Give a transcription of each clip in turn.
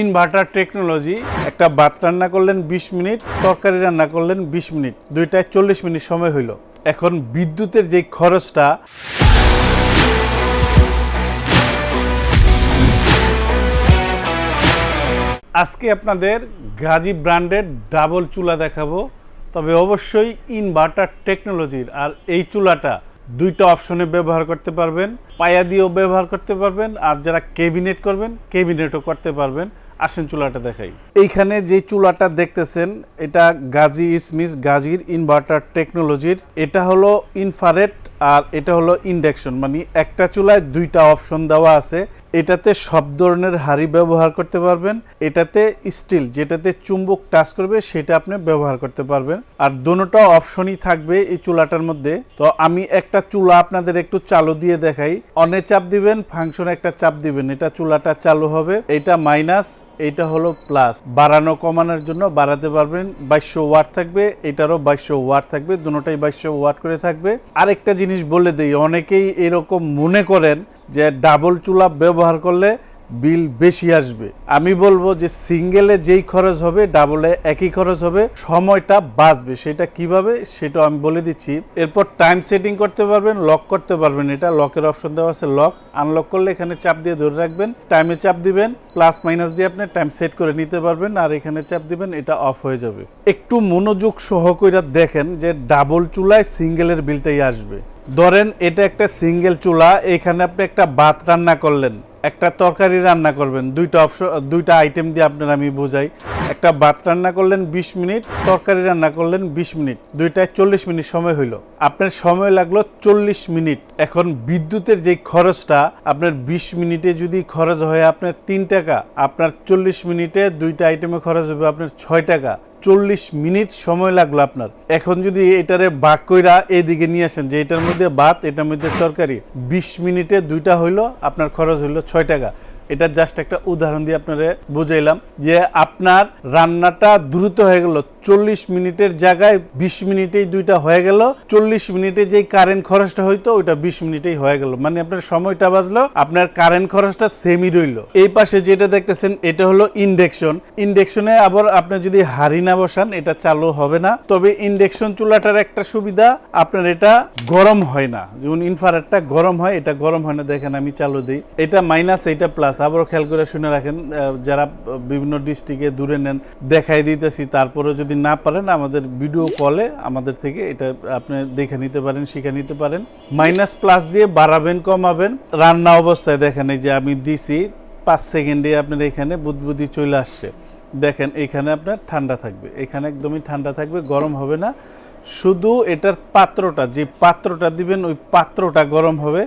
Inverter technology, একটা ভাত রান্না করলেন বিশ মিনিট, তরকারি রান্না করলেন বিশ মিনিট, দুইটায় চল্লিশ মিনিট সময় হইল। এখন বিদ্যুতের যে খরচটা, আজকে আপনাদের গাজী ব্র্যান্ডের ডাবল চুলা দেখাবো, তবে অবশ্যই ইনভার্টার টেকনোলজির, আর এই চুলাটা দুইটা অপশনে ব্যবহার করতে পারবেন, পায়া দিয়েও ব্যবহার করতে পারবেন, আর যারা কেবিনেট করবেন কেবিনেটও করতে পারবেন। আসেন চুলাটা দেখাই। এইখানে যে চুলাটা দেখতেছেন, এটা গাজী ইসমিস গাজীর ইনভার্টার টেকনোলজির এটা হলো ইনফারেট আর এটা হলো ইন্ডাকশন মানে একটা চুলায় দুইটা অপশন দেওয়া আছে। এটাতে সব ধরনের হাড়ি ব্যবহার করতে পারবেন, এটাতে স্টিল, যেটাতে চুম্বক টাচ করবে সেটা আপনি ব্যবহার করতে পারবেন। আর দোনোটা অপশনই থাকবে এই চুলাটার মধ্যে। তো আমি একটা চুলা আপনাদের একটু চালু দিয়ে দেখাই। অনে চাপ দিবেন, ফাংশনে একটা চাপ দিবেন। এটা চুলাটা চালু হবে। এটা মাইনাস এটা হলো প্লাস বাড়ানো কমানোর জন্য বাড়াতে পারবেন বাইশশো ওয়াট থাকবে, এটারও বাইশশো ওয়াট থাকবে, দুটাই বাইশশো ওয়াট করে থাকবে। আরেকটা জিনিস বলে দিই, অনেকেই এরকম মনে করেন যে ডাবল চুলা ব্যবহার করলে বিল বেশি আসবে। আমি বলব যে সিঙ্গেলে যেই খরচ হবে, ডাবলে একই খরচ হবে, সময়টা বাঁচবে। সেটা কীভাবে, সেটা আমি বলে দিচ্ছি। এরপর টাইম সেটিং করতে পারবেন লক করতে পারবেন। এটা লকের অপশন দেওয়া আছে লক আনলক করলে এখানে চাপ দিয়ে ধরে রাখবেন। টাইমে চাপ দিবেন প্লাস মাইনাস দিয়ে আপনি টাইম সেট করে নিতে পারবেন আর এখানে চাপ দিবেন, এটা অফ হয়ে যাবে। একটু মনোযোগ সহ কইরা দেখেন যে ডাবল চুলায় সিঙ্গেলের বিলটাই আসবে। ধরেন এটা একটা সিঙ্গেল চুলা, এখানে আপনি একটা ভাত রান্না করলেন। একটা তরকারি রান্না করবেন। দুইটা অপশন, দুইটা আইটেম দিয়ে আপনার আমি বোঝাই। একটা ভাত রান্না করলেন বিশ মিনিট, তরকারি রান্না করলেন বিশ মিনিট। দুইটায় চল্লিশ মিনিট সময় হইল। আপনার সময় লাগল চল্লিশ মিনিট। এখন বিদ্যুতের যে খরচটা, আপনার বিশ মিনিটে যদি খরচ হয় আপনার তিন টাকা। আপনার চল্লিশ মিনিটে দুইটা আইটেমে খরচ হবে আপনার ছয় টাকা। চল্লিশ মিনিট সময় লাগল আপনার। এখন যদি এটারে বাক কইরা এদিকে নিয়ে আসেন, যে এটার মধ্যে ভাত, এটার মধ্যে তরকারি, বিশ মিনিটে দুইটা হইল, আপনার খরচ হইল ছয় টাকা। এটা জাস্ট একটা উদাহরণ দিয়ে আপনারে বুঝাইলাম যে আপনার রান্নাটা দ্রুত হয়ে গেল, চল্লিশ মিনিটের জায়গায় বিশ মিনিটেই দুইটা হয়ে গেল, চল্লিশ মিনিটে যেই কারেন্ট খরচটা হইতো, ওইটা বিশ মিনিটেই হয়ে গেল। মানে আপনার সময়টা বাঁচলো, আপনার কারেন্ট খরচটা সেমই রইল। এই পাশে যেটা দেখতেছেন, এটা হলো ইন্ডেকশন ইন্ডেকশনে আবার আপনি যদি হাড়ি না বসান, এটা চালু হবে না। তবে ইন্ডেকশন চুলাটার একটা সুবিধা, আপনার এটা গরম হয় না। যেমন ইনফারেটটা গরম হয়, এটা গরম হয় না, দেখেন আমি চালু দিই। এটা মাইনাস এটা প্লাস আবারও খেয়াল করে শুনে রাখেন যারা বিভিন্ন ডিস্ট্রিক্টে দূরে নেন, দেখাই দিতেছি তারপরে যদি না পারেন, আমাদের ভিডিও কলে আমাদের থেকে এটা আপনি দেখে নিতে পারেন, শিখে নিতে পারেন। মাইনাস প্লাস দিয়ে বাড়াবেন, কমাবেন। রান্না অবস্থায় দেখেন, এই যে আমি দিছি, পাঁচ সেকেন্ডে আপনার এখানে বুদবুদি চলে আসছে। দেখেন, এখানে আপনার ঠান্ডা থাকবে। এখানে একদমই ঠান্ডা থাকবে, গরম হবে না। শুধু এটার পাত্রটা, যে পাত্রটা দিবেন, ওই পাত্রটা গরম হবে।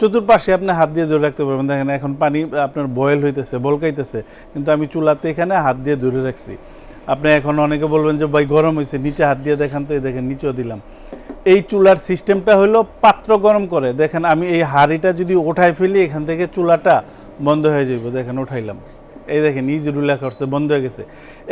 চতুর্পাশে আপনি হাত দিয়ে ধরে রাখতে পারবেন। দেখেন, এখন পানি আপনার বয়েল হইতেছে, বলকাইতেছে, কিন্তু আমি চুলাতে এখানে হাত দিয়ে ধরে রাখছি। আপনি এখন অনেকে বলবেন যে, ভাই, গরম হয়েছে নিচে হাত দিয়ে দেখেন তো, এই দেখেন, নিচেও দিলাম। এই চুলার সিস্টেমটা হলো পাত্র গরম করে। দেখেন, আমি এই হাঁড়িটা যদি ওঠাই ফেলি, এখান থেকে চুলাটা বন্ধ হয়ে যাবে দেখেন, উঠাইলাম। এই দেখেন ইজ রুলা করছে, বন্ধ হয়ে গেছে।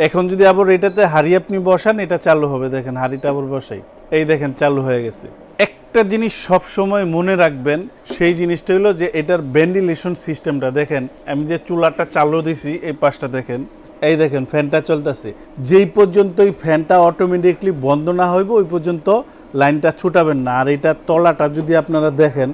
এখন যদি আবার এটাতে হাড়ি আপনি বসান, এটা চালু হবে। দেখেন, হাড়িটা আবার বসাই। এই দেখেন, চালু হয়ে গেছে। একটা জিনিস সব সময় মনে রাখবেন, সেই জিনিসটা হলো যে এটার ভেন্টিলেশন সিস্টেমটা দেখেন, আমি যে চুলাটা চালু দিছি এই পাশটা দেখেন, এই দেখেন ফ্যানটা চলতেছে। যেই পর্যন্ত এই ফ্যানটা অটোমেটিকলি বন্ধ না হইব, ওই পর্যন্ত লাইনটা ছুটাবেন না। আর এটা তলাটা যদি আপনারা দেখেন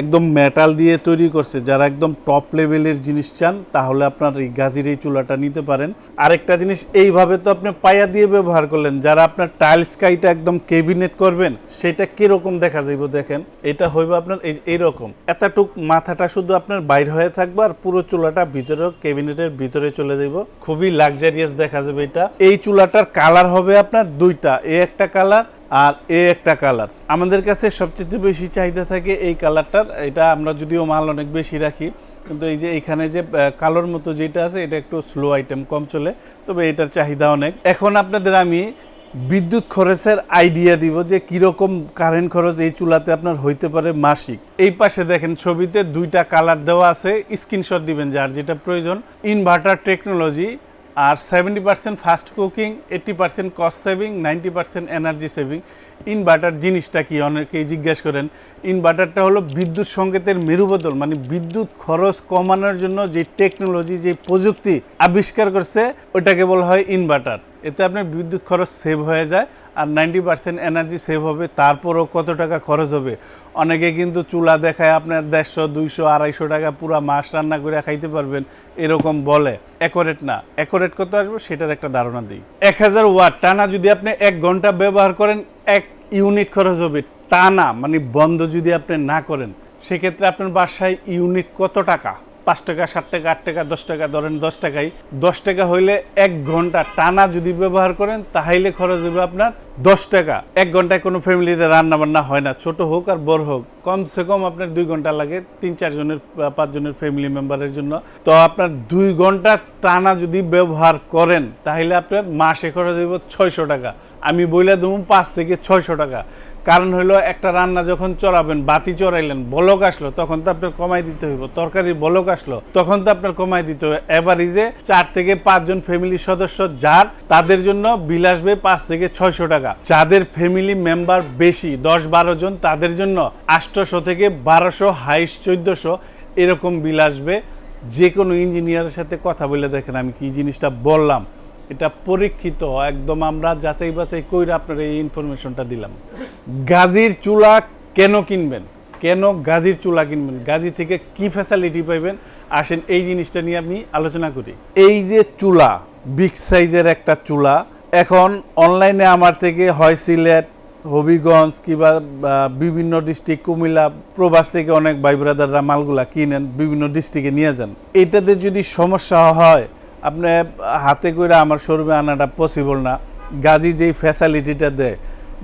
একদম মেটাল দিয়ে তৈরি করছে, যারা একদম টপ লেভেলের জিনিস চান, তাহলে আপনার এই গাজির এই চুলাটা নিতে পারেন। আরেকটা জিনিস, এইভাবে তো আপনি পায়া দিয়ে ব্যবহার করলেন। যারা আপনার টাইলস কাইটা একদম কেবিনেট করবেন, সেটা কীরকম দেখা যাইব দেখেন? এটা হইব আপনার এই, এইরকম। এতটুক মাথাটা শুধু আপনার বাইর হয়ে থাকবে আর পুরো চুলাটা ভিতরে কেবিনেটের ভিতরে চলে যাইব। খুবই লাক্সারিয়াস দেখা যাবে এটা। এই চুলাটার কালার হবে আপনার দুইটা। এ একটা কালার আর এ একটা কালার। আমাদের কাছে সবচেয়ে বেশি চাহিদা থাকে এই কালারটার। এটা আমরা যদিও মাল অনেক বেশি রাখি, কিন্তু এই যে এখানে যে কালোর মতো যেটা আছে, এটা একটু স্লো আইটেম কম চলে, তবে এটার চাহিদা অনেক। এখন আপনাদের আমি বিদ্যুৎ খরচের আইডিয়া দিব যে কীরকম কারেন্ট খরচ এই চুলাতে আপনার হইতে পারে মাসিক। এই পাশে দেখেন ছবিতে দুইটা কালার দেওয়া আছে স্ক্রিনশট দিবেন যার যেটা প্রয়োজন। ইনভার্টার টেকনোলজি আর seventy percent fast cooking eighty percent cost saving ninety percent energy saving inverter জিনিসটা কি? অনেকেই জিজ্ঞেস করেন ইনভার্টারটা হলো বিদ্যুৎ সংকেতের মেরুবদল মানে বিদ্যুৎ খরচ কমানোর জন্য যে টেকনোলজি যে প্রযুক্তি আবিষ্কার করছে, ওটাকে বলা হয় ইনভার্টার এতে আপনার বিদ্যুৎ খরচ সেভ হয়ে যায়। আর নাইনটি পার্সেন্ট এনার্জি সেভ হবে, তারপরও কত টাকা খরচ হবে? অনেকে কিন্তু চুলা দেখায় আপনার দেড়শো, দুইশো, আড়াইশো টাকা পুরো মাস রান্না করে খাইতে পারবেন, এরকম বলে। অ্যাকোরেট না। অ্যাকোরেট কত আসবে? সেটার একটা ধারণা দিই। এক হাজার ওয়াট টানা যদি আপনি এক ঘণ্টা ব্যবহার করেন, এক ইউনিট খরচ হবে। টানা মানে বন্ধ যদি আপনি না করেন, সেক্ষেত্রে আপনার বাসায় ইউনিট কত টাকা? পাঁচ টাকা, সাত টাকা, আট টাকা, দশ টাকা, ধরেন দশ টাকাই। দশ টাকা হইলে এক ঘণ্টা টানা যদি ব্যবহার করেন, তাহলে খরচ হবে আপনার দশ টাকা, এক ঘন্টায় কোনো ফ্যামিলিতে রান্না বান্না হয় না। ছোট হোক আর বড় হোক, কমসে কম আপনার দুই ঘণ্টা লাগে তিন চারজনের পাঁচজনের ফ্যামিলি মেম্বারের জন্য। তো আপনার দুই ঘণ্টা টানা যদি ব্যবহার করেন, তাহলে আপনার মাসে খরচ হইব ছয়শো টাকা। আমি বইলে দেবো পাঁচ থেকে ছয়শো টাকা। কারণ হলো একটা রান্না যখন চড়াবেন, বাতি চড়াইলেন, বলক আসলো, তখন তো আপনার কমাই দিতে হইব। তরকারি বলক আসলো, তখন তো আপনার কমাই দিতে হবে এভারেজে চার থেকে পাঁচজন ফ্যামিলি সদস্য, যার, তাদের জন্য বিল আসবে পাঁচ থেকে ছয়শো টাকা। যাদের ফ্যামিলি মেম্বার বেশি, দশ বারো জন, তাদের জন্য আটশোশো থেকে বারোশো হাইস চোদ্দশো এরকম বিল আসবে। যে কোনো ইঞ্জিনিয়ারের সাথে কথা বলে দেখেন আমি কি জিনিসটা বললাম। এটা পরীক্ষিত, একদম আমরা যাচাই বাছাই কইরা আপনার এই ইনফরমেশনটা দিলাম। গাজির চুলা কেন কিনবেন? কেন গাজির চুলা কিনবেন? গাজি থেকে কি ফ্যাসিলিটি পাইবেন? আসেন এই জিনিসটা নিয়ে আমি আলোচনা করি। এই যে চুলা বিগ সাইজের একটা চুলা এখন অনলাইনে আমার থেকে হয় সিলেট, হবিগঞ্জ কিংবা বিভিন্ন ডিস্ট্রিক্ট কুমিল্লা প্রবাস থেকে অনেক ভাই ব্রাদাররা মালগুলা কিনেন, বিভিন্ন ডিস্ট্রিক্টে নিয়ে যান। এটাতে যদি সমস্যা হয়, আপনি হাতে করে আমার শোরুমে আনাটা পসিবল না। গাজী যেই ফ্যাসিলিটিটা দেয়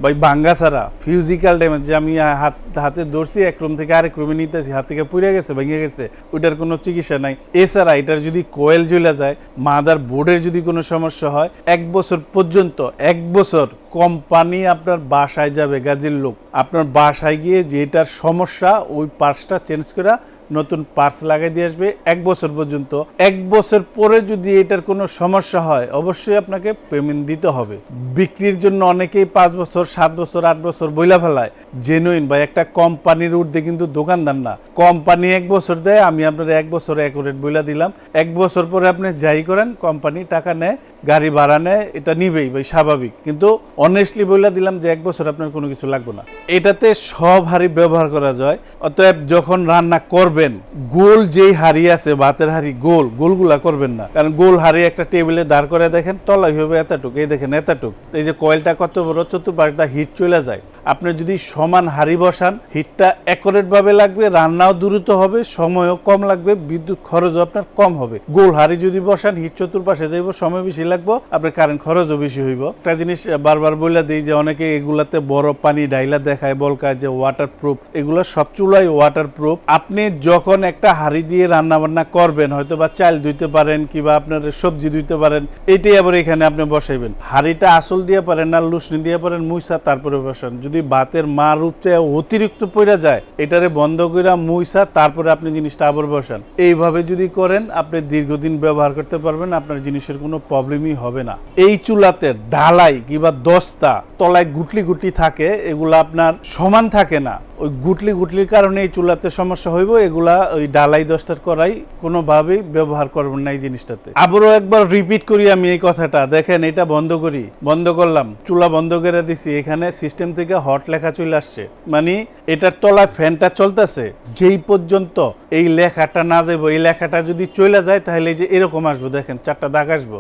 বা ভাঙ্গা ছাড়া ফিজিক্যাল ড্যামেজ যে আমি হাত, হাতে ধরছি, এক রুম থেকে আরেক রুমে নিতেছি, হাত থেকে পুড়ে গেছে, ভেঙে গেছে, ওইটার কোনো চিকিৎসা নাই। এছাড়া এটার যদি কোয়েল জ্বলে যায়, মাদার বোর্ডের যদি কোনো সমস্যা হয়, এক বছর পর্যন্ত, এক বছর কোম্পানি আপনার বাসায় যাবে, গাজির লোক। আপনার বাসায় গিয়ে যেটার সমস্যা, ওই পার্টসটা চেঞ্জ করা নতুন পার্টস লাগাই দিয়ে আসবে এক বছর পর্যন্ত। এক বছর পরে যদি এটার কোনো সমস্যা হয়, অবশ্যই আপনাকে পেমেন্ট দিতে হবে। বিক্রির জন্য অনেকেই পাঁচ বছর, সাত বছর, আট বছর বইলা ফেলায়। জেনুইন বা একটা কোম্পানির ঊর্ধ্বে কিন্তু দোকানদার না। কোম্পানি এক বছর দেয়, আমি আপনার এক বছর অ্যাকুরেট বইলা দিলাম। এক বছর পরে আপনি যাই করেন কোম্পানি টাকা নেয়। গাড়ি ভাড়া নেয়, এটা নিবেই ভাই, স্বাভাবিক। কিন্তু অনেস্টলি বইলা দিলাম যে এক বছর আপনার কোনো কিছু লাগবে না। এটাতে সব হাড়ি ব্যবহার করা যায়, অতএব যখন রান্না করবেন, গোল যেই হাড়ি আছে, ভাতের হাড়ি গোল, গোলগুলা করবেন না। কারণ গোল হাড়ি একটা টেবিলে দাঁড় করে দেখেন তলাই হবে এতটুক, এই দেখেন এতটুক। এই যে কয়েলটা কত বড় চতুর্পাশটা হিট চলে যায়। আপনি যদি সমান হাড়ি বসান, হিটটা অ্যাকোরেট ভাবে লাগবে, রান্নাও দ্রুত হবে, সময়ও কম লাগবে, বিদ্যুৎ খরচও আপনার কম হবে। গোল হাড়ি যদি বসান, হিট চতুর্পাশে যাইব, সময় বেশি লাগবে। আপনার কারেন্ট খরচও বেশি হইব। একটা জিনিস বারবার বলে দিই যে অনেকে এগুলাতে বরফ পানি ডাইলা দেখায় বলকায় যে ওয়াটার প্রুফ এগুলো সব চুলাই ওয়াটার প্রুফ আপনি যখন একটা হাড়ি দিয়ে রান্না বান্না করবেন হয়তো বা চাল ধুইতে পারেন কিংবা আপনার সবজি ধুইতে পারেন, এটাই আবার এখানে আপনি বসাইবেন। হাড়িটা আসল দিয়ে পারেন না, লুসনি দিয়ে পারেন, মুইসা তারপরে বসান। যদি ভাতের মা রূপচে অতিরিক্ত পড়ে যায়, এটারে বন্ধ করে মুইসা, তারপরে আপনি জিনিসটা আবার বসান। এইভাবে যদি করেন, আপনি দীর্ঘদিন ব্যবহার করতে পারবেন, আপনার জিনিসের কোনো প্রবলেমই হবে না। এই চুলাতে ঢালাই কিংবা দস্তা, তলায় গুটলি গুটলি থাকে, এগুলো আপনার সমান থাকে না। ওই গুটলি গুটলির কারণে এই চুলাতে সমস্যা হইব, এগুলা ওই ডালাই দস্তার করাই কোনোভাবেই ব্যবহার করবেন না এই জিনিসটাতে। আবারও একবার রিপিট করি আমি এই কথাটা। দেখেন, এটা বন্ধ করি, বন্ধ করলাম, চুলা বন্ধ করে দিছি, এখানে সিস্টেম থেকে হট লেখা চলে আসছে। মানে এটার তলায় ফ্যানটা চলতেছে, যেই পর্যন্ত এই লেখাটা না যাব এই লেখাটা যদি চলে যায়, তাহলে এই যে এরকম আসব, দেখেন, চারটা দাগ আসব।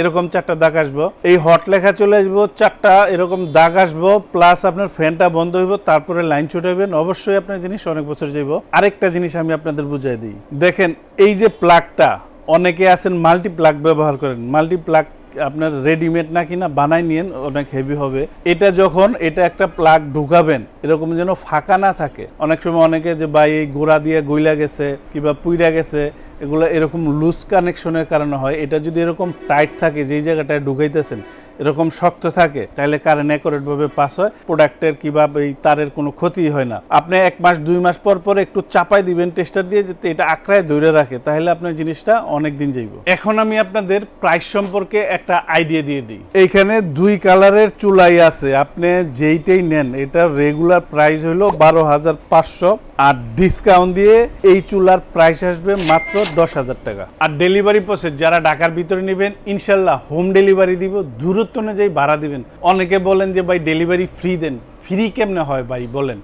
এরকম চারটা দাগ আসব। এই হট লেখা চলে আসব, চারটা এরকম দাগ আসব প্লাস আপনার ফ্যানটা বন্ধ হইব, তারপরে লাইন ছুটাবেন অবশ্যই আপনার জিনিস অনেক বছর যাইব। আরেকটা জিনিস আমি আপনাদের বুঝাই দিই। দেখেন, এই যে প্লাগটা অনেকে আছেন মাল্টি প্লাগ ব্যবহার করেন। মাল্টি প্লাগ আপনার রেডিমেড না কি না বানাই নিয়েন, অনেক হেভি হবে। এটা যখন এটা একটা প্লাগ ঢুকাবেন, এরকম যেন ফাঁকা না থাকে। অনেক সময় অনেকে যে বা এই গোড়া দিয়ে গইলা গেছে কিবা পুইরা গেছে, এগুলো এরকম লুজ কানেকশনের কারণে হয়। এটা যদি এরকম টাইট থাকে, যেই জায়গাটায় ঢুকাইতেছেন এরকম শক্ত থাকে তাহলে কারেন্ট অ্যাকুরেট ভাবে পাস হয় প্রোডাক্টের কিংবা এই তারের কোনো ক্ষতি হয় না। আপনি এক মাস, দুই মাস পর পর একটু চাপাই দিবেন টেস্টার দিয়ে, যাতে এটা আঁকড়ায় ধরে রাখে তাহলে আপনার জিনিসটা অনেক দিন যাইব। এখন আমি আপনাদের প্রাইস সম্পর্কে একটা আইডিয়া দিয়ে দিই। এইখানে দুই কালারের চুলাই আছে, আপনি যেইটাই নেন, এটা রেগুলার প্রাইস হলো বারো হাজার পাঁচশো, আর ডিসকাউন্ট দিয়ে এই চুলার প্রাইস আসবে মাত্র দশ হাজার টাকা। আর ডেলিভারি প্রসেস যারা ঢাকার ভিতরে নেবেন, ইনশাল্লাহ হোম ডেলিভারি দিব দূরত্ব অনুযায়ী ভাড়া দিবেন। অনেকে বলেন যে, ভাই ডেলিভারি ফ্রি দেন। ফ্রি কেমনে হয় ভাই, বলেন?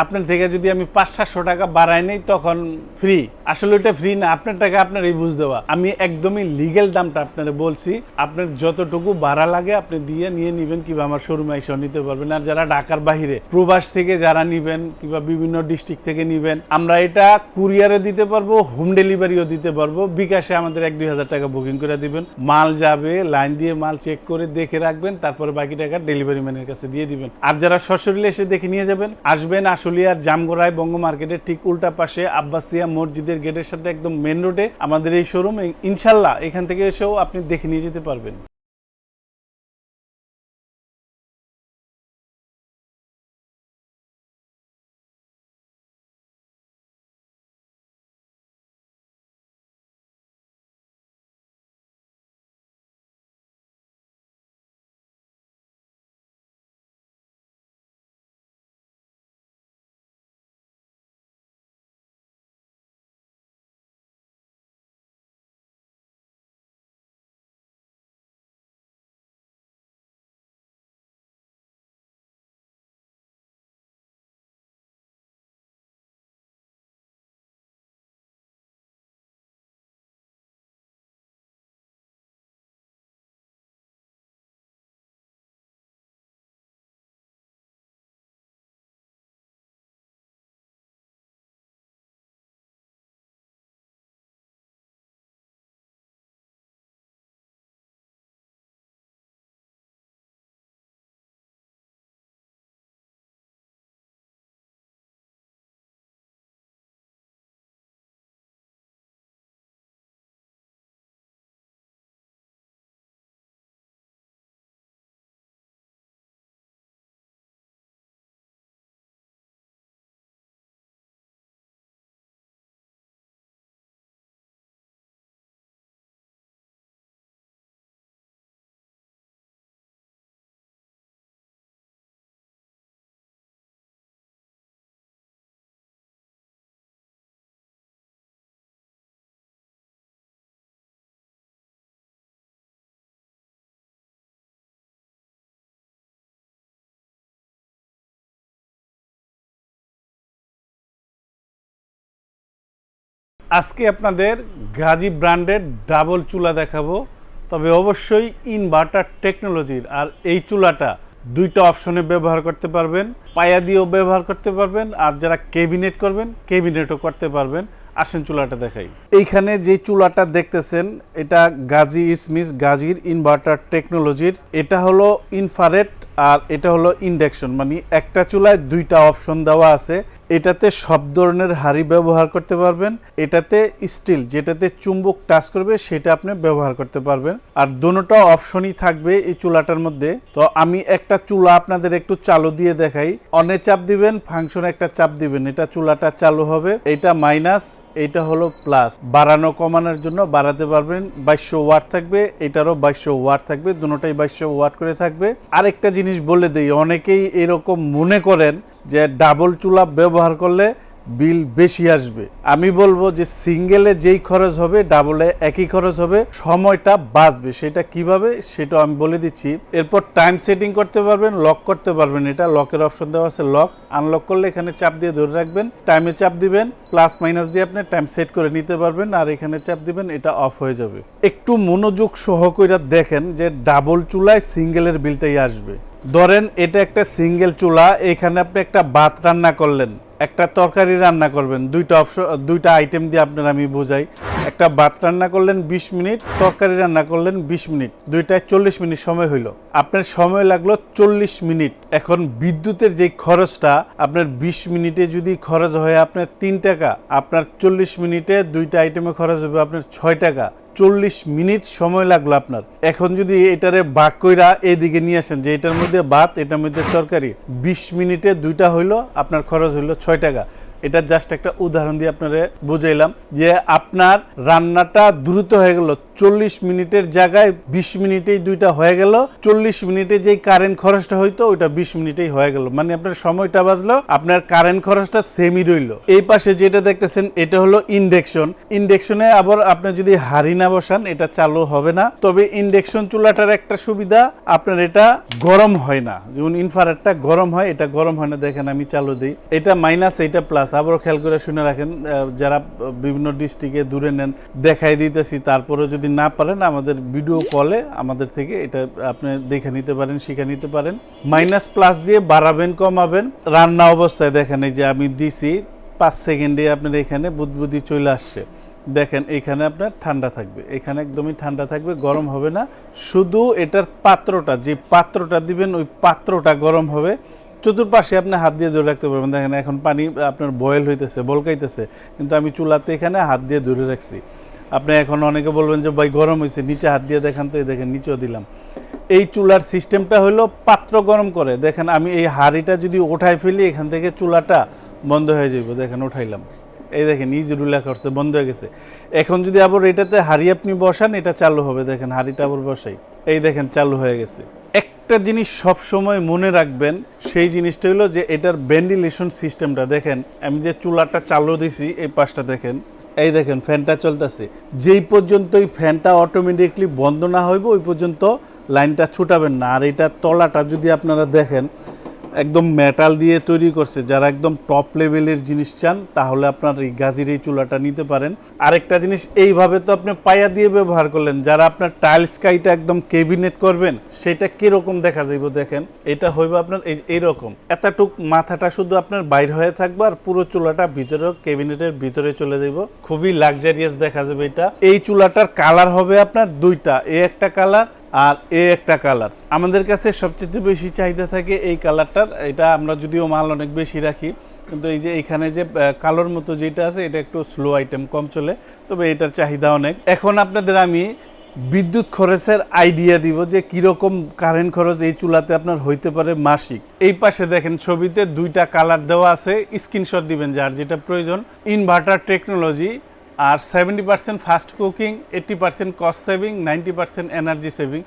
আপনার থেকে যদি আমি পাঁচ, সাতশো টাকা বাড়াই নেই, তখন ফ্রি আসলে ওটা ফ্রি না, আপনার টাকা আপনার এই বুঝ দেওয়া। আমি একদমই লিগেল দামটা আপনারা বলছি, আপনার যতটুকু ভাড়া লাগে আপনি দিয়ে নিয়ে নিবেন, কিংবা আমার শোরুমে এসেও নিতে পারবেন। আর যারা ঢাকার বাহিরে, প্রবাস থেকে যারা নিবেন, কিংবা বিভিন্ন ডিস্ট্রিক্ট থেকে নিবেন, আমরা এটা কুরিয়ারে দিতে পারব হোম ডেলিভারিও দিতে পারব। বিকাশে আমাদের এক, দুই হাজার টাকা বুকিং করে দিবেন। মাল যাবে লাইন দিয়ে মাল চেক করে দেখে রাখবেন, তারপরে বাকি টাকা ডেলিভারি ম্যানের কাছে দিয়ে দিবেন। আর যারা সশরীরে এসে দেখে নিয়ে যাবেন, আসবেন আশুলিয়ার জামগোড়ায় বঙ্গ মার্কেটের ঠিক উল্টা পাশে আব্বাসিয়া মসজিদের গেটের সাথে একদম মেন রোডে আমাদের এই শোরুম ইনশাল্লাহ এখান থেকে এসেও আপনি দেখে নিয়ে যেতে পারবেন। আজকে আপনাদের গাজী ব্র্যান্ডের ডাবল চুলা দেখাবো। তবে অবশ্যই ইনভার্টার টেকনোলজির আর এই চুলাটা দুইটা অপশনে ব্যবহার করতে পারবেন। পায়া দিয়েও ব্যবহার করতে পারবেন আর যারা কেবিনেট করবেন কেবিনেটও করতে পারবেন। আসেন চুলাটা দেখাই। এইখানে যে চুলাটা দেখতেছেন, এটা গাজী ইসমিস গাজীর ইনভার্টার টেকনোলজির। এটা হলো ইনফারেট আর এটা হলো ইন্ডাকশন মানে একটা চুলায় দুইটা অপশন দেওয়া আছে। এটাতে সব ধরনের হাড়ি ব্যবহার করতে পারবেন, এটাতে স্টিল, যেটাতে চুম্বক টাচ করবে সেটা আপনি ব্যবহার করতে পারবেন। আর দুটোটা অপশনই থাকবে এই চুলাটার মধ্যে। তো আমি একটা চুলা আপনাদের একটু চালু দিয়ে দেখাই। অনে চাপ দিবেন, ফাংশন একটা চাপ দিবেন। এটা চুলাটা চালু হবে। এটা মাইনাস এটা হলো প্লাস বাড়ানো কমানোর জন্য বাড়াতে পারবেন বাইশশো ওয়াট থাকবে, এটারও বাইশশো ওয়াট থাকবে দুটাই বাইশশো ওয়াট করে থাকবে। আরেকটা জিনিস বলে দিই, অনেকেই এরকম মনে করেন যে ডাবল চুলা ব্যবহার করলে বিল বেশি আসবে। আমি বলব যে সিঙ্গেলে যেই খরচ হবে, ডাবলে একই খরচ হবে, সময়টা বাঁচবে। সেটা কীভাবে, সেটা আমি বলে দিচ্ছি। এরপর টাইম সেটিং করতে পারবেন লক করতে পারবেন। এটা লকের অপশন দেওয়া আছে লক আনলক করলে এখানে চাপ দিয়ে ধরে রাখবেন। টাইমে চাপ দিবেন প্লাস মাইনাস দিয়ে আপনি টাইম সেট করে নিতে পারবেন আর এখানে চাপ দিবেন, এটা অফ হয়ে যাবে। একটু মনোযোগ সহ কইরা দেখেন যে ডাবল চুলায় সিঙ্গেলের বিলটাই আসবে। ধরেন এটা একটা সিঙ্গেল চুলা, এখানে আপনি একটা ভাত রান্না করলেন। একটা তরকারি রান্না করবেন। দুইটা অপশন, দুইটা আইটেম দিয়ে আপনার আমি বোঝাই। একটা ভাত রান্না করলেন 20 মিনিট, তরকারি রান্না করলেন 20 মিনিট। দুইটায় চল্লিশ মিনিট সময় হইল। আপনার সময় লাগল চল্লিশ মিনিট। এখন বিদ্যুতের যে খরচটা, আপনার 20 মিনিটে যদি খরচ হয় আপনার তিন টাকা, আপনার চল্লিশ মিনিটে দুইটা আইটেমে খরচ হবে আপনার ছয় টাকা। চল্লিশ মিনিট সময় লাগল আপনার। এখন যদি এটারে বাক কইরা এদিকে নিয়ে আসেন, যে এটার মধ্যে ভাত, এটার মধ্যে তরকারি, বিশ মিনিটে দুইটা হইল, আপনার খরচ হইল ছয় টাকা। এটা জাস্ট একটা উদাহরণ দিয়ে আপনারে বুঝাইলাম যে আপনার রান্নাটা দ্রুত হয়ে গেল, চল্লিশ মিনিটের জায়গায় বিশ মিনিটেই দুইটা হয়ে গেল, চল্লিশ মিনিটে যেই কারেন্ট খরচটা হইতো, ওইটা বিশ মিনিটেই হয়ে গেল। মানে আপনার সময়টা বাজলো আপনার কারেন্ট খরচটা সেমই রইল। এই পাশে যেটা দেখতেছেন, এটা হলো ইন্ডেকশন ইন্ডেকশনে আবার আপনি যদি হাড়ি না বসান, এটা চালু হবে না। তবে ইন্ডেকশন চুলাটার একটা সুবিধা, আপনার এটা গরম হয় না। যেমন ইনফারেটটা গরম হয়, এটা গরম হয় না, দেখেন আমি চালু দিই। এটা মাইনাস এটা প্লাস আবারও খেয়াল করে শুনে রাখেন যারা বিভিন্ন ডিস্ট্রিক্টে দূরে নেন, দেখাই দিতেছি। তারপরে যদি না পারেন, আমাদের ভিডিও কলে আমাদের থেকে এটা আপনি দেখে নিতে পারেন, শিখে নিতে পারেন। মাইনাস প্লাস দিয়ে বাড়াবেন, কমাবেন। রান্না অবস্থায় দেখেন, এই যে আমি দিছি, পাঁচ সেকেন্ডে আপনার এখানে বুদবুদি চলে আসছে। দেখেন, এখানে আপনার ঠান্ডা থাকবে। এখানে একদমই ঠান্ডা থাকবে, গরম হবে না। শুধু এটার পাত্রটা, যে পাত্রটা দিবেন, ওই পাত্রটা গরম হবে। চতুর্পাশে আপনি হাত দিয়ে ধরে রাখতে পারবেন। দেখেন এখন পানি আপনার বয়েল হইতেছে, বলকাইতেছে, কিন্তু আমি চুলাতে এখানে হাত দিয়ে ধরে রাখছি। আপনি এখন অনেকে বলবেন যে, ভাই, গরম হয়েছে নিচে হাত দিয়ে দেখান তো, এই দেখেন নিচেও দিলাম। এই চুলার সিস্টেমটা হলো পাত্র গরম করে। দেখেন আমি এই হাড়িটা যদি ওঠায় ফেলি, এখান থেকে চুলাটা বন্ধ হয়ে যাইব। দেখেন উঠাইলাম। এই দেখেন ইজ রুলা করছে, বন্ধ হয়ে গেছে। এখন যদি আবার এটাতে হাড়ি আপনি বসান, এটা চালু হবে। দেখেন, হাড়িটা আবার বসাই। এই দেখেন, চালু হয়ে গেছে। একটা জিনিস সব সময় মনে রাখবেন, সেই জিনিসটা হলো যে এটার ভেন্টিলেশন সিস্টেমটা। দেখেন, আমি যে চুলাটা চালু দিছি, এই পাশটা দেখেন, এই দেখেন, ফ্যানটা চলতেছে। যেই পর্যন্ত এই ফ্যানটা অটোমেটিকলি বন্ধ না হইব, ওই পর্যন্ত লাইনটা ছুটাবেন না। আর এটা তলাটা যদি আপনারা দেখেন একদম মেটাল দিয়ে তৈরি করছে, যারা একদম টপ লেভেলের জিনিস চান, তাহলে আপনার এই গাজির এই চুলাটা নিতে পারেন। আরেকটা জিনিস, এইভাবে তো আপনি পায়া দিয়ে ব্যবহার করলেন। যারা আপনার টাইলস কাইটা একদম কেবিনেট করবেন, সেটা কীরকম দেখা যাইব দেখেন? এটা হইব আপনার এই, এইরকম। এতটুক মাথাটা শুধু আপনার বাইর হয়ে থাকবে আর পুরো চুলাটা ভিতরে কেবিনেটের ভিতরে চলে যাইব। খুবই লাক্সারিয়াস দেখা যাবে এটা। এই চুলাটার কালার হবে আপনার দুইটা। এ একটা কালার আর এ একটা কালার আমাদের কাছে সবচেয়ে বেশি চাহিদা থাকে এই কালারটার এটা আমরা যদিও মাল অনেক বেশি রাখি, কিন্তু এই যে এখানে যে কালোর মতো যেটা আছে, এটা একটু স্লো আইটেম কম চলে, তবে এটার চাহিদা অনেক। এখন আপনাদের আমি বিদ্যুৎ খরচের আইডিয়া দিব যে কীরকম কারেন্ট খরচ এই চুলাতে আপনার হইতে পারে মাসিক। এই পাশে দেখেন ছবিতে দুইটা কালার দেওয়া আছে স্ক্রিনশট দিবেন যার যেটা প্রয়োজন। ইনভার্টার টেকনোলজি আর seventy percent fast cooking eighty percent cost saving ninety percent energy saving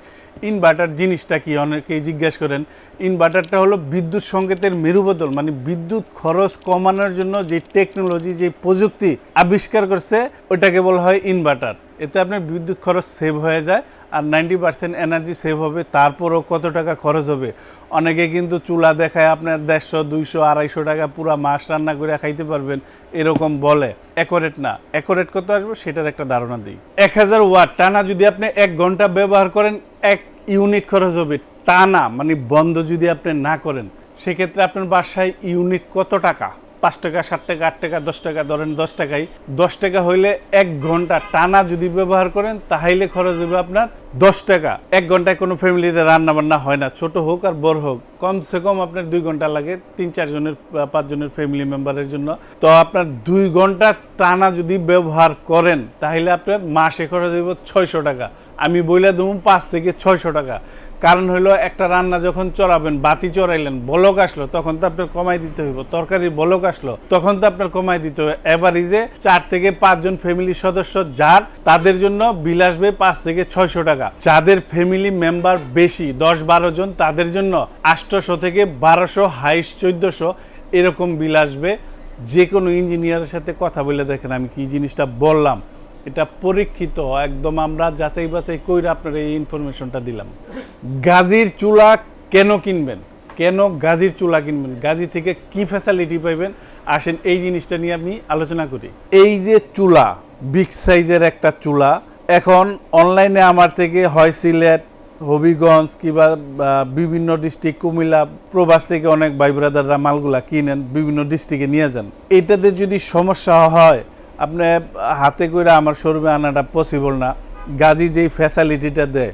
inverter জিনিসটা কি? অনেকেই জিজ্ঞেস করেন ইনভার্টারটা হলো বিদ্যুৎ সংকেতের মেরুবদল মানে বিদ্যুৎ খরচ কমানোর জন্য যে টেকনোলজি যে প্রযুক্তি আবিষ্কার করছে ওটাকে বলা হয় ইনভার্টার এতে আপনার বিদ্যুৎ খরচ সেভ হয়ে যায়। আর নাইনটি পার্সেন্ট এনার্জি সেভ হবে, তারপরও কত টাকা খরচ হবে? অনেকে কিন্তু চুলা দেখায় আপনার দেড়শো, দুইশো, আড়াইশো টাকা পুরো মাস রান্না করে খাইতে পারবেন, এরকম বলে। অ্যাকোরেট না। অ্যাকোরেট কত আসবে? সেটার একটা ধারণা দিই। এক হাজার ওয়াট, টানা যদি আপনি এক ঘণ্টা ব্যবহার করেন, এক ইউনিট খরচ হবে। টানা মানে বন্ধ যদি আপনি না করেন, সেক্ষেত্রে আপনার বাসায় ইউনিট কত টাকা? পাঁচ টাকা, সাত টাকা, আট টাকা, দশ টাকা, ধরেন দশ টাকাই। দশ টাকা হইলে এক ঘণ্টা টানা যদি ব্যবহার করেন, তাহলে খরচ হবে আপনার দশ টাকা। এক ঘন্টায় কোনো ফ্যামিলিতে রান্না বান্না হয় না, ছোট হোক আর বড় হোক। কমসে কম আপনার দুই ঘণ্টা লাগে তিন চারজনের পাঁচজনের ফ্যামিলি মেম্বারের জন্য। তো আপনার দুই ঘণ্টা টানা যদি ব্যবহার করেন, তাহলে আপনার মাসে খরচ হইব ছয়শো টাকা। আমি বইলে দেবো পাঁচ থেকে ছয়শো টাকা। কারণ হলো একটা রান্না যখন চড়াবেন, বাতি চড়াইলেন, বলক আসলো, তখন তো আপনার কমাই দিতে হইব। তরকারি বলক আসলো, তখন তো আপনার কমাই দিতে হবে এভারেজে চার থেকে পাঁচজন ফ্যামিলি সদস্য যার, তাদের জন্য বিল আসবে পাঁচ থেকে ছয়শো টাকা। যাদের ফ্যামিলি মেম্বার বেশি, দশ বারো জন, তাদের জন্য আটশোশো থেকে বারোশো হাইস চোদ্দোশো এরকম বিল আসবে। যে কোনো ইঞ্জিনিয়ারের সাথে কথা বলে দেখেন আমি কি জিনিসটা বললাম। এটা পরীক্ষিত, একদম আমরা যাচাই বাছাই কইরা আপনার এই ইনফরমেশনটা দিলাম। গাজির চুলা কেন কিনবেন? কেন গাজির চুলা কিনবেন? গাজি থেকে কি ফ্যাসিলিটি পাইবেন? আসেন এই জিনিসটা নিয়ে আমি আলোচনা করি। এই যে চুলা বিগ সাইজের একটা চুলা, এখন অনলাইনে আমার থেকে হয় সিলেট, হবিগঞ্জ কিংবা বিভিন্ন ডিস্ট্রিক্ট কুমিল্লা প্রবাস থেকে অনেক ভাই ব্রাদাররা মালগুলা কিনেন, বিভিন্ন ডিস্ট্রিক্টে নিয়ে যান। এটাতে যদি সমস্যা হয় আপনি হাতে করে আমার শোরুমে আনাটা পসিবল না। গাজী যেই ফ্যাসিলিটিটা দেয়,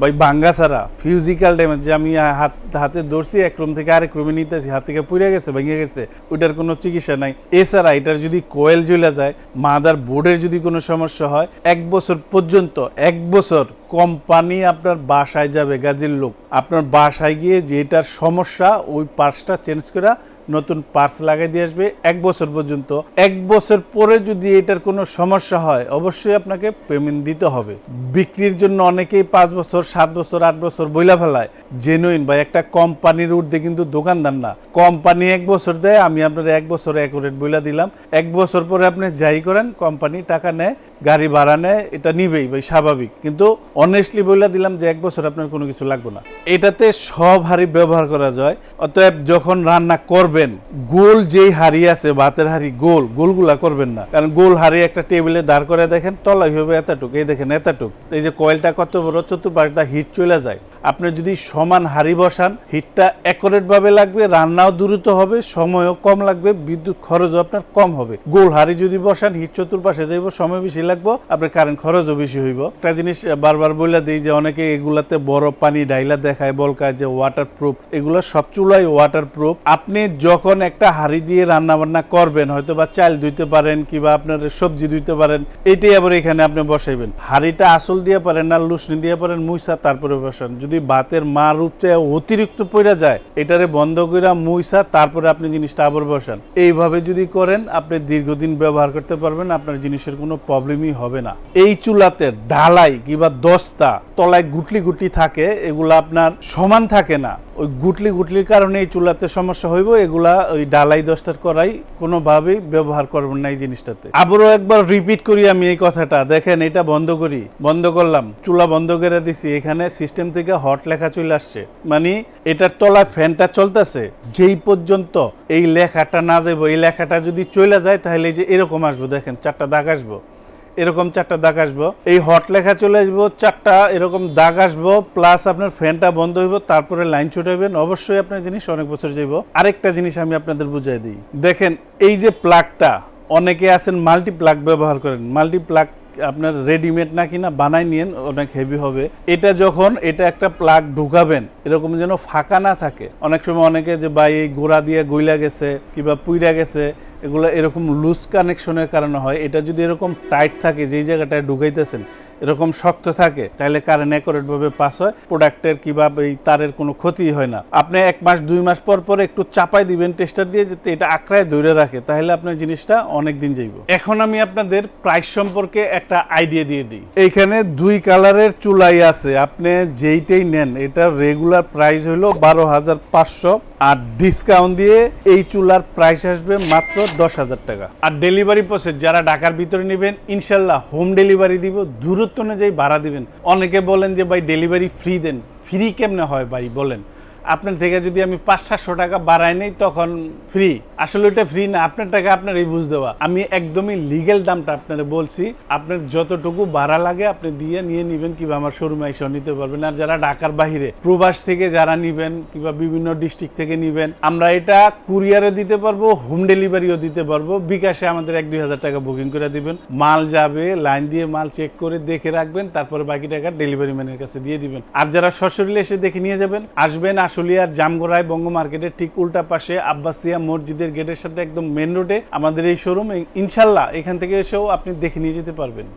ভাই ভাঙ্গা ছাড়া ফিজিক্যাল ড্যামেজ যে আমি হাত হাতে ধরছি, এক রুম থেকে আরেক রুমে নিতেছি, হাত থেকে পুড়ে গেছে, ভেঙে গেছে, ওইটার কোনো চিকিৎসা নাই। এছাড়া এটার যদি কোয়েল জ্বলে যায়, মাদার বোর্ডের যদি কোনো সমস্যা হয়, এক বছর পর্যন্ত, এক বছর কোম্পানি আপনার বাসায় যাবে, গাজীর লোক। আপনার বাসায় গিয়ে যেটার সমস্যা, ওই পার্টসটা চেঞ্জ করে নতুন পার্টস লাগাই দিয়ে আসবে এক বছর পর্যন্ত। এক বছর পরে যদি এটার কোনো সমস্যা হয়, অবশ্যই আপনাকে পেমেন্ট দিতে হবে। বিক্রির জন্য অনেকেই পাঁচ বছর, সাত বছর, আট বছর বইলা ফেলায়। জেনুইন বা একটা কোম্পানির ঊর্ধ্বে কিন্তু দোকানদার না। কোম্পানি এক বছর দেয়, আমি আপনার এক বছর অ্যাকুরেট বইলা দিলাম। এক বছর পরে আপনি যাই করেন কোম্পানি টাকা নেয়, গাড়ি ভাড়া নেয়, এটা নিবেই ভাই, স্বাভাবিক। কিন্তু অনেস্টলি বইলা দিলাম যে এক বছর আপনার কোনো কিছু লাগবে না। এটাতে সব হারি ব্যবহার করা যায়, অতএব যখন রান্না করবেন। গোল যেই হাড়ি আছে বাতের হাড়ি, গোল, গোলগুলা করবেন না। কারণ গোল হাড়ি একটা টেবিলে দাঁড় করে দেখেন তলা হবে এতটুক, এই দেখেন এতটুক। এই যে কয়েলটা কত বড় চতুর্পাশ দা হিট চলে যায়। আপনি যদি সমান হাড়ি বসান, হিটটা অ্যাকোরেট ভাবে লাগবে, রান্নাও দ্রুত হবে, সময়ও কম লাগবে, বিদ্যুৎ খরচও আপনার কম হবে। গোল হাড়ি যদি বসান, হিট চতুর্পাশে যাইব, সময় বেশি লাগবে, আপনার কারেন্ট খরচও বেশি হইব। একটা জিনিস বারবার বলে দিই যে অনেকে এগুলাতে বরফ পানি ডাইলা দেখায়, বলকায় যে ওয়াটার প্রুফ এগুলো সব চুলাই ওয়াটার প্রুফ আপনি যখন একটা হাড়ি দিয়ে রান্না বান্না করবেন হয়তো বা চাল ধুইতে পারেন কিংবা আপনার সবজি ধুইতে পারেন, এটাই আবার এখানে আপনি বসাইবেন। হাড়িটা আসল দিয়ে পারেন, না লুসনি দিয়ে পারেন, মুইসা তারপরে বসান। যদি ভাতের মা রূপচে অতিরিক্ত পড়ে যায়, এটারে বন্ধ করে মুইসা, তারপরে আপনি জিনিসটা আবার বসান। এইভাবে যদি করেন, আপনি দীর্ঘদিন ব্যবহার করতে পারবেন, আপনার জিনিসের কোনো প্রবলেমই হবে না। এই চুলাতে ঢালাই কিংবা দস্তা, তলায় গুটলি গুটলি থাকে, এগুলো আপনার সমান থাকে না। ওই গুটলি গুটলির কারণে এই চুলাতে সমস্যা হইব, এগুলা ওই ডালাই দস্তার করাই কোনোভাবেই ব্যবহার করবেন না এই জিনিসটাতে। আবারও একবার রিপিট করি আমি এই কথাটা। দেখেন, এটা বন্ধ করি, বন্ধ করলাম, চুলা বন্ধ করে দিছি, এখানে সিস্টেম থেকে হট লেখা চলে আসছে। মানে এটার তলায় ফ্যানটা চলতেছে, যেই পর্যন্ত এই লেখাটা না যাব এই লেখাটা যদি চলে যায়, তাহলে এই যে এরকম আসব, দেখেন চারটা দাগ আসব। এরকম চারটা দাগ আসব। এই হট লেখা চলে আসব, চারটা এরকম দাগ আসব প্লাস আপনার ফ্যানটা বন্ধ হইব, তারপরে লাইন ছুটাইবেন অবশ্যই আপনার জিনিস অনেক বছর যাইব। আরেকটা জিনিস আমি আপনাদের বুঝাই দিই। দেখেন এই যে প্লাগটা অনেকে আছেন মাল্টি প্লাগ ব্যবহার করেন। মাল্টি প্লাগ আপনার রেডিমেড না কি না বানাই নিয়েন, অনেক হেভি হবে। এটা যখন এটা একটা প্লাগ ঢুকাবেন, এরকম যেন ফাঁকা না থাকে। অনেক সময় অনেকে যে বা এই গোড়া দিয়ে গইলা গেছে কিংবা পুইরা গেছে, এগুলো এরকম লুজ কানেকশনের কারণে হয়। এটা যদি এরকম টাইট থাকে, যেই জায়গাটায় ঢুকাইতেছেন এরকম শক্ত থাকে তাহলে কারেন্ট অ্যাকোরেট ভাবে পাস হয় প্রোডাক্টের কিংবা এই তারের কোনো ক্ষতি হয় না। আপনি এক মাস, দুই মাস পর পর একটু চাপাই দিবেন টেস্টার দিয়ে, যাতে এটা আঁকড়ায় ধরে রাখে তাহলে আপনার জিনিসটা অনেক দিন যাইব। এখন আমি আপনাদের প্রাইস সম্পর্কে একটা আইডিয়া দিয়ে দিই। এইখানে দুই কালারের চুলাই আছে, আপনি যেইটাই নেন এটা রেগুলার প্রাইস হলো বারো হাজার পাঁচশো। আর ডিসকাউন্ট দিয়ে এই চুলার প্রাইস আসবে মাত্র দশ হাজার টাকা। আর ডেলিভারি প্রসেস যারা ঢাকার ভিতরে নেবেন, ইনশাল্লাহ হোম ডেলিভারি দিব। দূরত্ব অনুযায়ী ভাড়া দিবেন। অনেকে বলেন যে, ভাই ডেলিভারি ফ্রি দেন। ফ্রি কেমনে হয় ভাই, বলেন? আপনার থেকে যদি আমি পাঁচ, সাতশো টাকা বাড়াই নেই, তখন ফ্রি আসলে ওটা ফ্রি না, আপনার টাকা আপনার এই বুঝ দেওয়া। আমি একদমই লিগেল দামটা আপনারা বলছি, আপনার যতটুকু ভাড়া লাগে আপনি দিয়ে নিয়ে নেবেন, কিংবা আমার শোরুমে এসেও নিতে পারবেন। আর যারা ঢাকার বাহিরে, প্রবাস থেকে যারা নিবেন, কিংবা বিভিন্ন ডিস্ট্রিক্ট থেকে নিবেন, আমরা এটা কুরিয়ারে দিতে পারব হোম ডেলিভারিও দিতে পারব। বিকাশে আমাদের এক, দুই হাজার টাকা বুকিং করে দিবেন। মাল যাবে লাইন দিয়ে মাল চেক করে দেখে রাখবেন, তারপরে বাকি টাকা ডেলিভারি ম্যানের কাছে দিয়ে দিবেন। আর যারা সশরীরে এসে দেখে নিয়ে যাবেন, আসবেন আশুলিয়ার জামগোড়ায় বঙ্গ মার্কেটের ঠিক উল্টা পাশে আব্বাসিয়া মসজিদের গেটের সাথে একদম মেন রোডে আমাদের এই শোরুম ইনশাল্লাহ এখান থেকে এসেও আপনি দেখে নিয়ে যেতে পারবেন।